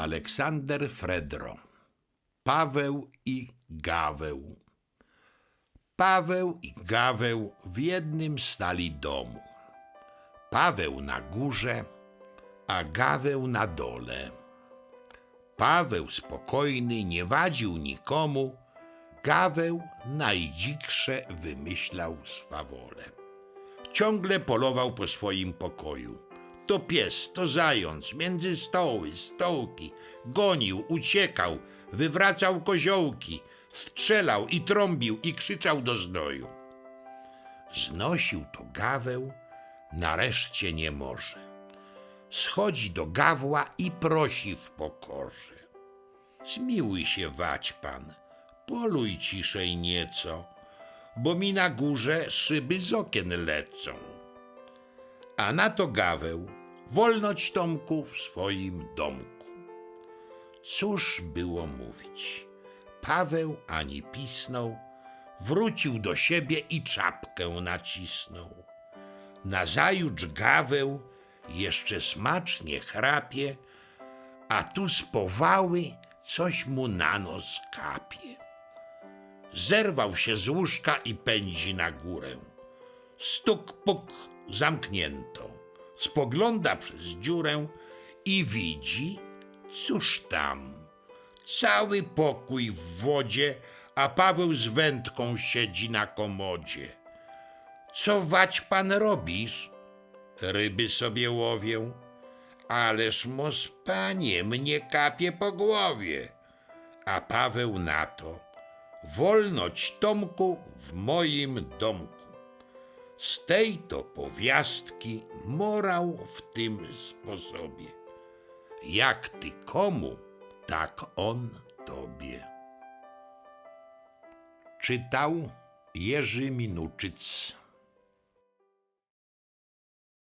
Aleksander Fredro. Paweł i Gaweł. Paweł i Gaweł w jednym stali domu. Paweł na górze, a Gaweł na dole. Paweł spokojny nie wadził nikomu, Gaweł najdziksze wymyślał swawole. Ciągle polował po swoim pokoju. To pies, to zając, między stoły, stołki. Gonił, uciekał, wywracał koziołki, strzelał i trąbił i krzyczał do znoju. Znosił to gaweł, nareszcie nie może. Schodzi do gawła i prosi w pokorze. Zmiłuj się, wać pan, poluj ciszej nieco, bo mi na górze szyby z okien lecą. A na to gaweł, wolność Tomku w swoim domku. Cóż było mówić? Paweł ani pisnął, wrócił do siebie i czapkę nacisnął. Nazajutrz gaweł jeszcze smacznie chrapie, a tu z powały coś mu na nos kapie. Zerwał się z łóżka i pędzi na górę. Stuk, puk, zamknięto. Spogląda przez dziurę i widzi, cóż tam. Cały pokój w wodzie, a Paweł z wędką siedzi na komodzie. Co wać pan robisz? Ryby sobie łowię. Ależ mos panie, mnie kapie po głowie. A Paweł na to. Wolność Tomku w moim domku. Z tej to powiastki morał w tym sposobie. Jak ty komu, tak on tobie. Czytał Jerzy Minuczyc.